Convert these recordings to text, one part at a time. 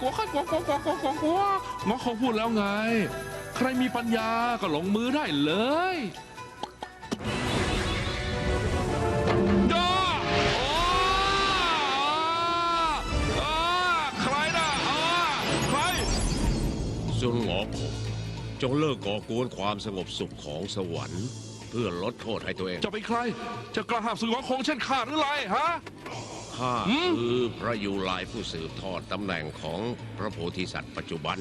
กลัวข้ากลัวกลัวกลัวกลัวกลัวกลัวงอคงพูดแล้วไง ใครมีปัญญาก็ลงมือได้เลยย่าอ้าอ้าใครนะอ้าใครซุนหงอคงจงเลิกก่อกวนความสงบสุขของสวรรค์ เพื่อลดโทษให้ตัวเอง จะเป็นใคร จะกระหาบสึกงอคงเช่นข้าหรือไรฮะ ข้าหืมคือพระยูลายผู้สืบทอดตำแหน่งของพระโพธิสัตว์ปัจจุบัน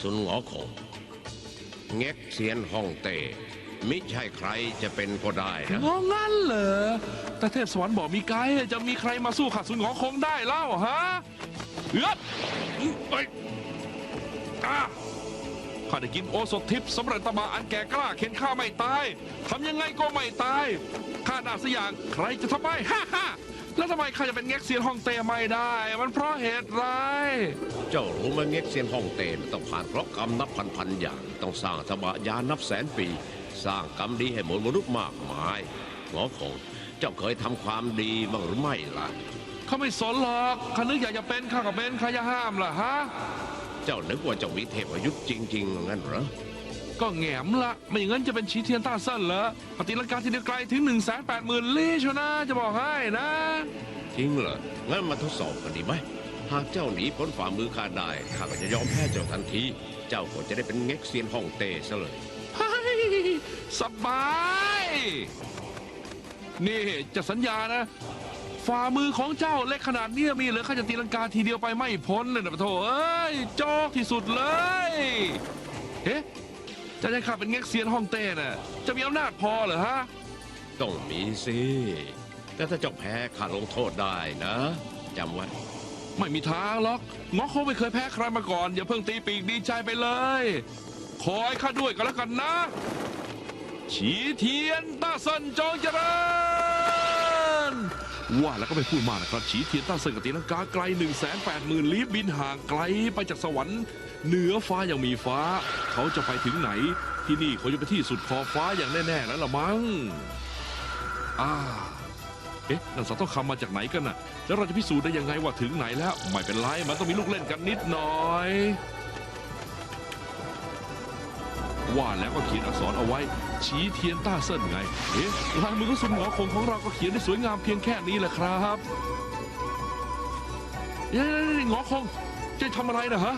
ซุนหงอคงเง็กเซียนฮ่องเต้มิใช่ใครจะเป็นก็ได้นะงองั้นเหรอแต่เทพสวรรค์บอกมีไกด์จะมีใครมาสู้ข้าสุนงอคงได้เล่าฮะเอื้อเอ้ยอะข้าได้กินโอสถทิพย์สำเร็จตบะอันแก่กล้าเข็นข้าไม่ตายทำยังไงก็ไม่ตายข้าด่าสกอย่างใครจะทำไมฮ่าฮ่า แล้วทำไมข้าจะเป็นเง็กเซียนฮ่องเต้ไม่ได้ มันเพราะเหตุไรเจ้ารู้ไหมเง็กเซียนฮ่องเต้มันต้องผ่านเพราะกรรมนับพันพันๆอย่าง ต้องสร้างธบะยานนับแสนปี สร้างกรรมดีให้หมดมนุษย์มากมายหงอคงเจ้าเคยทำความดีบ้างหรือไม่ล่ะเขาไม่สนหรอกข้านึกอยากจะเป็นข้าก็เป็นใครจะห้ามล่ะฮะ เจ้านึกว่าเจ้ามีเทพยุทธ์จริง ๆ งั้นเหรอ ก็แหงมละไม่อย่างนั้นจะเป็นชีเทียนต้าเส้นเหรอปฏิลังกาที่เดียวไกลถึง1นึ่งแสนแปดหมื่นลี้ชวนะจะบอกให้นะ จริงเหรอ งั้นมาทดสอบกันดีไหม หากเจ้าหนีพ้นฝ่ามือข้าได้ ข้าก็จะยอมแพ้เจ้าทันที เจ้าก็จะได้เป็นเง็กเซียนฮ่องเต้ซะเลยเฮ้ยสบาย นี่จะสัญญานะ ฝ่ามือของเจ้าเล็กขนาดเนี้ยมีเหรือข้าจะตีลังกาทีเดียวไปไม่พ้นเลยนะปะโถเอ้ยโจอกที่สุดเลย เอ๊ะ จะให้ข้าเป็นเง็กเซียนฮ่องเต้น่ะ จะมีอำนาจพอเหรอฮะ ต้องมีสิ แต่ถ้าเจ้าแพ้ข้าลงโทษได้นะจำไว้ ไม่มีทางหรอกงอคงไม่เคยแพ้ใครมาก่อน อย่าเพิ่งตีปีกดีใจไปเลย คอยข้าด้วยกันแล้วกันนะฉีเทียนต้าเซินจงเจริญ ว่าแล้วก็ไม่พูดมากนะครับ ฉีเทียนต้าเซินกับตีลังกาไกล 1 8 0 0 0 0 ลี้บินห่างไกลไปจากสวรรค์ เหนือฟ้ายังมีฟ้า เขาจะไปถึงไหน ที่นี่เขาจะไปที่สุดขอบฟ้าอย่างแน่ๆแล้วละมั้งอ่าเอ๊ะนั่นสัตว์ต้องคำมาจากไหนกันน่ะ แล้วเราจะพิสูจน์ได้ยังไงว่าถึงไหนแล้ว ไม่เป็นไร มันต้องมีลูกเล่นกันนิดหน่อย ว่าแล้วก็เขียนอักษรเอาไว้ ชี้เทียนต้าเส้นไง เอ๊ะลายมือของสุนหงอคงของเราก็เขียนได้สวยงามเพียงแค่นี้แหละครับเอ๊ะหงอคงจะทำอะไรนะฮะ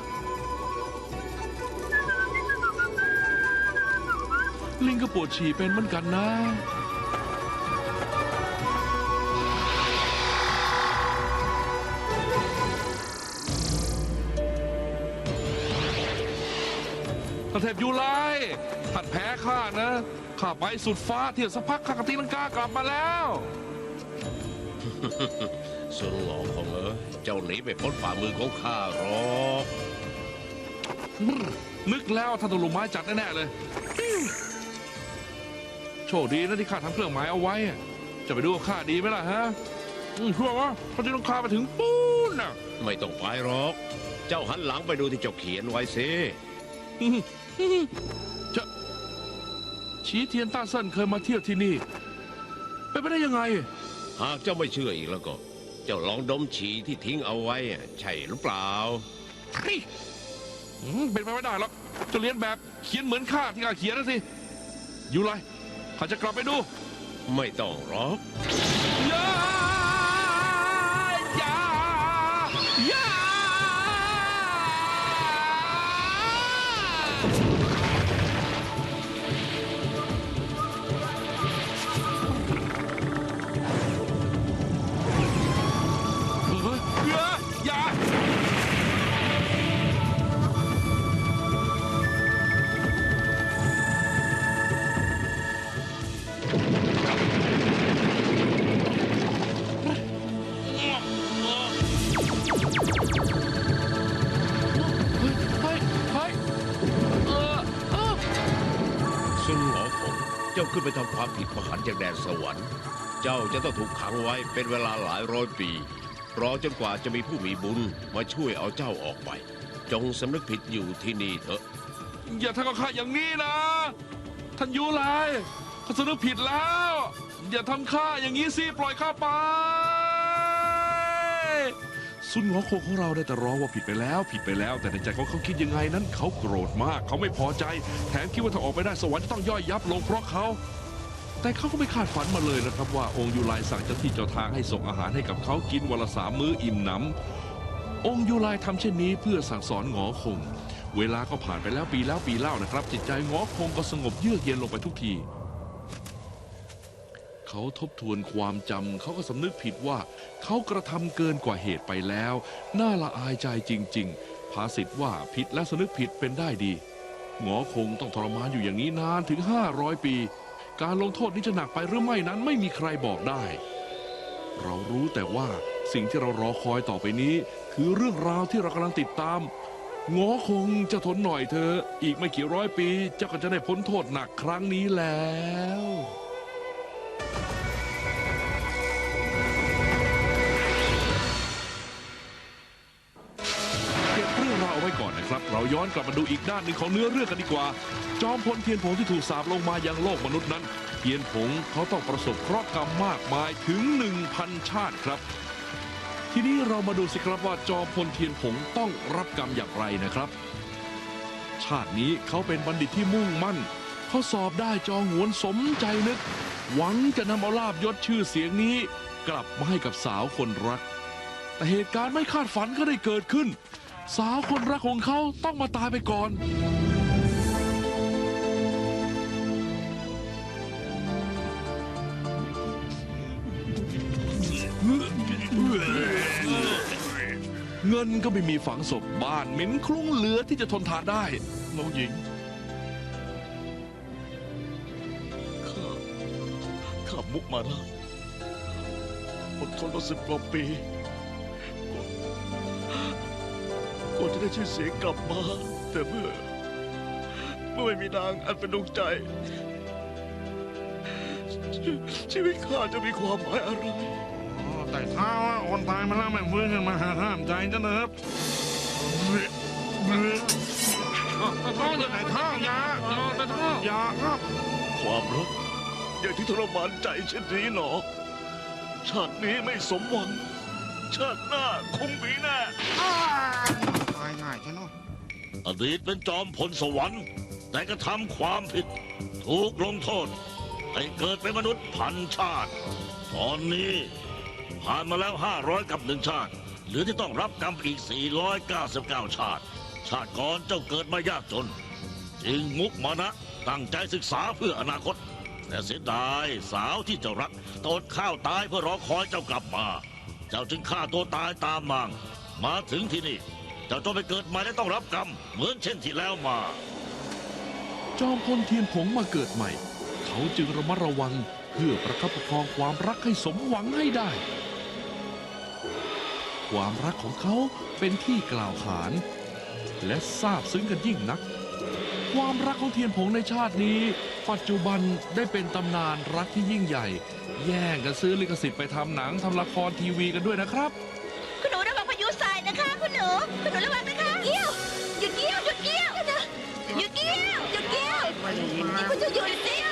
ลิงก็ปวดฉี่เป็นเหมือนกันนะ พระเทพยูไลท่านแพ้ข้านะ ข้าไปสุดฟ้าเที่ยวสักพักข้ากตีลังกากลับมาแล้วส่วนหงอของเออเจ้าหนีไปพ้นฝ่ามือของข้าหรอกนึกแล้วท่านต้องลงไม้จัดแน่ๆเลย โชคดีนะที่ข้าทำเครื่องหมายเอาไว้ จะไปดูว่าข้าดีไหมล่ะฮะอืมชัวร์วะพอตีลังกาไปถึงปูนน่ะ ไม่ต้องไปหรอก เจ้าหันหลังไปดูที่เจ้าเขียนไว้สิ จะชีเทียนต้าเซินเคยมาเที่ยวที่นี่เป็นไปได้ยังไง หากเจ้าไม่เชื่ออีกแล้วก็ เจ้าลองดมฉี่ที่ทิ้งเอาไว้อะใช่หรือเปล่า เฮ้ยอืมเป็นไปไม่ได้หรอกจะเรียนแบบเขียนเหมือนข้าที่ข้าเขียนนะสิ อยู่ไรข้าจะกลับไปดู ไม่ต้องหรอก ไปทำความผิดประหารจากแดนสวรรค์ เจ้าจะต้องถูกขังไว้เป็นเวลาหลายร้อยปี รอจนกว่าจะมีผู้มีบุญมาช่วยเอาเจ้าออกไป จงสำนึกผิดอยู่ที่นี่เถอะ อย่าทำกับข้าอย่างนี้นะ ท่านยูไลข้าสำนึกผิดแล้ว อย่าทำข้าอย่างนี้สิ ปล่อยข้าไป ซุนหงอคงของเราได้แต่ร้องว่าผิดไปแล้ว ผิดไปแล้ว แต่ในใจของเขาคิดยังไงนั้น เขาโกรธมาก เขาไม่พอใจ แถมคิดว่าถ้าออกไปได้สวรรค์จะต้องย่อยยับลงเพราะเขา แต่เขาก็ไม่คาดฝันมาเลยนะครับ ว่าองค์ยูไลสั่งเจ้าที่เจ้าทางให้ส่งอาหารให้กับเขากินวันละสามมื้ออิ่มหนำองค์ยูไลทำเช่นนี้เพื่อสั่งสอนหงอคง เวลาก็ผ่านไปแล้วปีแล้วปีเล่านะครับ จิตใจหงอคงก็สงบเยือกเย็นลงไปทุกที เขาทบทวนความจำเขาก็สำนึกผิดว่า เขากระทำเกินกว่าเหตุไปแล้ว น่าละอายใจจริง ๆ ภาษิตว่าผิดและสำนึกผิดเป็นได้ดี หงอคงต้องทรมานอยู่อย่างนี้นานถึง 500 ปี การลงโทษนี้จะหนักไปหรือไม่นั้นไม่มีใครบอกได้ เรารู้แต่ว่าสิ่งที่เรารอคอยต่อไปนี้ คือเรื่องราวที่เรากำลังติดตามหงอคงจะทนหน่อยเธอะอีกไม่กี่ร้อยปี เจ้าก็จะได้พ้นโทษหนักครั้งนี้แล้ว อนกลับมาดูอีกด้านหนึ่งของเนื้อเรื่องกันดีกว่า จอมพลเทียนผงที่ถูกสาปลงมายังโลกมนุษย์นั้น เทียนผงเขาต้องประสบเคราะห์กรรมมากมายถึง 1,000 ชาติครับ ทีนี้เรามาดูสิครับว่าจอมพลเทียนผงต้องรับกรรมอย่างไรนะครับ ชาตินี้เขาเป็นบัณฑิตที่มุ่งมั่นเขาสอบได้จองหวนสมใจนึก หวังจะนำเอาลาบยศชื่อเสียงนี้ กลับมาให้กับสาวคนรัก แต่เหตุการณ์ไม่คาดฝันก็ได้เกิดขึ้น สาวคนรักของเขาต้องมาตายไปก่อน เงินก็ไม่มีฝังศพบ้านเหม็นคลุ้งเหลือที่จะทนทานได้น้องหญิง ข้า ข้ามุกมาแล้วอดทนมาสิบกว่าปี ได้ชื่อเสียงกลับมา แต่เมื่อ เมื่อไม่มีนางอันเป็นดวงใจ ชีชีวิตข้าจะมีความหมายอะไรแต่ถ้าว่าคนตายมาแล้วไม่ฟื้นขึ้นมาหาห้ามใจจะเนิบท้องแต่ท้องยาแต่ท้องยาครับ ความรักอย่างที่ทรมานใจเช่นนี้หนอ ชาตินี้ไม่สมหวัง ชาติหน้าคงมีแน่ อดีตเป็นจอมพลสวรรค์ แต่กระทำความผิด ถูกลงโทษ ให้เกิดเป็นมนุษย์พันชาติ ตอนนี้ผ่านมาแล้ว 500 กับหนึ่งชาติเหลือที่ต้องรับกรรมอีก 499 ชาติ ชาติก่อนเจ้าเกิดมายากจน จึงมุกมานะตั้งใจศึกษาเพื่ออนาคต แต่เสียดายสาวที่เจ้ารักตอดข้าวตายเพื่อรอคอยเจ้ากลับมา เจ้าจึงฆ่าตัวตายตามมางมาถึงที่นี่ จ้าต้องไปเกิดใหม่และต้องรับกรรม เหมือนเช่นที่แล้วมา จอมพลเทียนผงมาเกิดใหม่ เขาจึงระมัดระวังเพื่อประคับประคองความรักให้สมหวังให้ได้ ความรักของเขาเป็นที่กล่าวขาน และซาบซึ้งกันยิ่งนัก ความรักของเทียนผงในชาตินี้ ปัจจุบันได้เป็นตำนานรักที่ยิ่งใหญ่ แย่งกันซื้อลิขสิทธิ์ไปทำหนังทำละครทีวีกันด้วยนะครับ นูคุหนูระวังนะคะเกี้ยวหยุดเกี้ยวหยุดเกี้ยวหยุดเกี้ยวหยุดเกี้ยวนี่คุณจะหยุดเกี้ยว